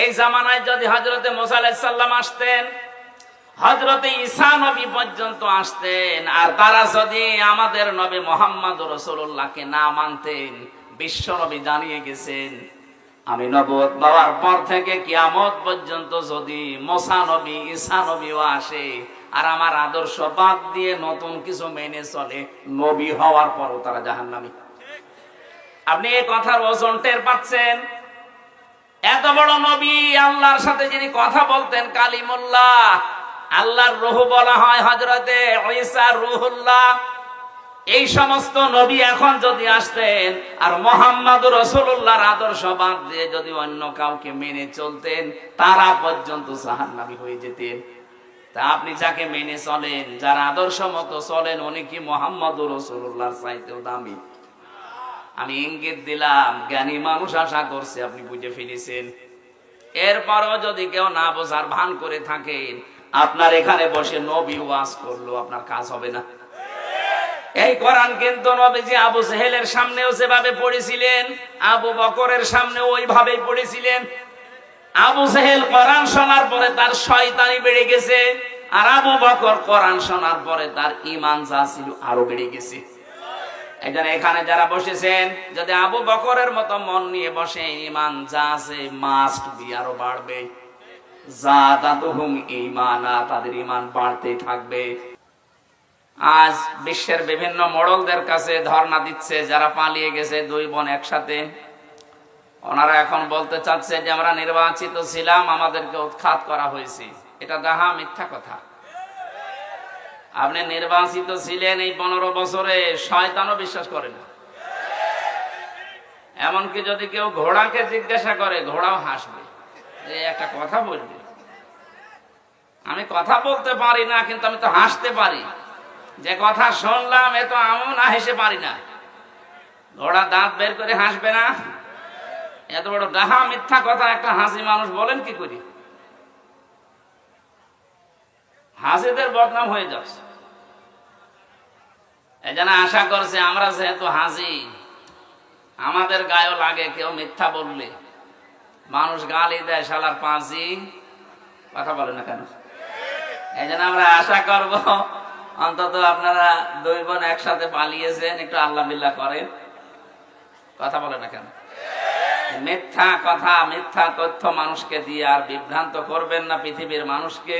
এই জামানায় যদি হজরতে মোসা আলাইসাল্লাম আসতেন হজরতে ঈসা নবী পর্যন্ত আসতেন, আর তারা যদি আমাদের নবী মোহাম্মদ রসুল্লাহকে না মানতেন, বিশ্ব নবী জানিয়ে গেছেন, আমি নবত বাবার পর থেকে কিয়ামত পর্যন্ত যদি মোসা নবী, ঈসা নবীও আসে, আর আমার আদর্শ বাদ দিয়ে নতুন কিছু মেনে চলে, নবী হওয়ার পরও তারা জাহান্নামী। আপনি এই কথার ওজন টের পাচ্ছেন? এত বড় নবী আল্লাহর সাথে যিনি কথা বলতেন কালিমুল্লাহ, আল্লাহর রুহু বলা হয় হজরতে রুহুল্লাহ। এই সমস্ত নবী এখন যদি আসতেন আর মোহাম্মদ রসুল্লাহর আদর্শ বাদ দিয়ে যদি অন্য কাউকে মেনে চলতেন, তারা পর্যন্ত জাহান্নামী হয়ে যেতেন। তা আপনি যাকে মেনে চলেন, যার আদর্শ মতো চলেন, উনি কি মোহাম্মদ রসুল্লাহর চাইতেও দামি? আমি ইঙ্গিত দিলাম, জ্ঞানী মানুষ আশা করছে আপনি বুঝে ফেলেছেন। এরপরও যদি কেউ না বোঝার ভান করে থাকেন, আপনার এখানে বসে নবী ওয়াজ করল, আপনার কাজ হবে না। এই কোরআন কিন্তু নবীজি আবু সেহেলের সামনেও যেভাবে পড়েছিলেন, আবু বকরের সামনে ওইভাবেই পড়েছিলেন। আবু সেহেল কোরআন শোনার পরে তার শয়তানি বেড়ে গেছে, আর আবু বকর কোরআন শোনার পরে তার ইমান যা ছিল আরও বেড়ে গেছে। এই এখানে যারা বসেছেন, যদি আবু বকরের মতো মন নিয়ে বসে ইমান যা আছে মাস্ট বি আরও বাড়বে। জাদাতুহুম ঈমানা তাদের ইমান বাড়তেই থাকবে। আজ বিশ্বের বিভিন্ন মোড়লদের কাছে ধর্ণা দিচ্ছে, যারা পালিয়ে গেছে দুই বোন একসাথে। ওনারা এখন বলতে চাচ্ছে যে, আমরা নির্বাচিত ছিলাম, আমাদেরকে উৎখাত করা হয়েছে। এটা ডাহা মিথ্যা কথা। আপনি নির্বাচিত ছিলেন এই পনেরো বছরে, শয়তানও বিশ্বাস করে না। এমনকি যদি কেউ ঘোড়াকে জিজ্ঞাসা করে, ঘোড়াও হাসবে যে, একটা কথা বলবে? আমি কথা বলতে পারি না, কিন্তু আমি তো হাসতে পারি। যে কথা শুনলাম, এ তো আমিও না হেসে পারি না। ঘোড়া দাঁত বের করে হাসবে না? এত বড় ডাহা মিথ্যা কথা একটা হাসি মানুষ বলেন কি করি? হাসিদের বদনাম হয়ে যাচ্ছে। এই জন্য আশা করছে আমরা যেহেতু হাসি, আমাদের গায়েও লাগে কেউ মিথ্যা বললে। মানুষ গালি দেয়, শালার পাঁচি। কথা বলে না কেন? এই জন্য আমরা আশা করব, অন্তত আপনারা দুই বোন একসাথে পালিয়েছেন, একটু আল্লাহ বিল্লাহ করেন। কথা বলে না কেন? মিথ্যা কথা, মিথ্যা তথ্য মানুষকে দিয়ে আর বিভ্রান্ত করবেন না পৃথিবীর মানুষকে।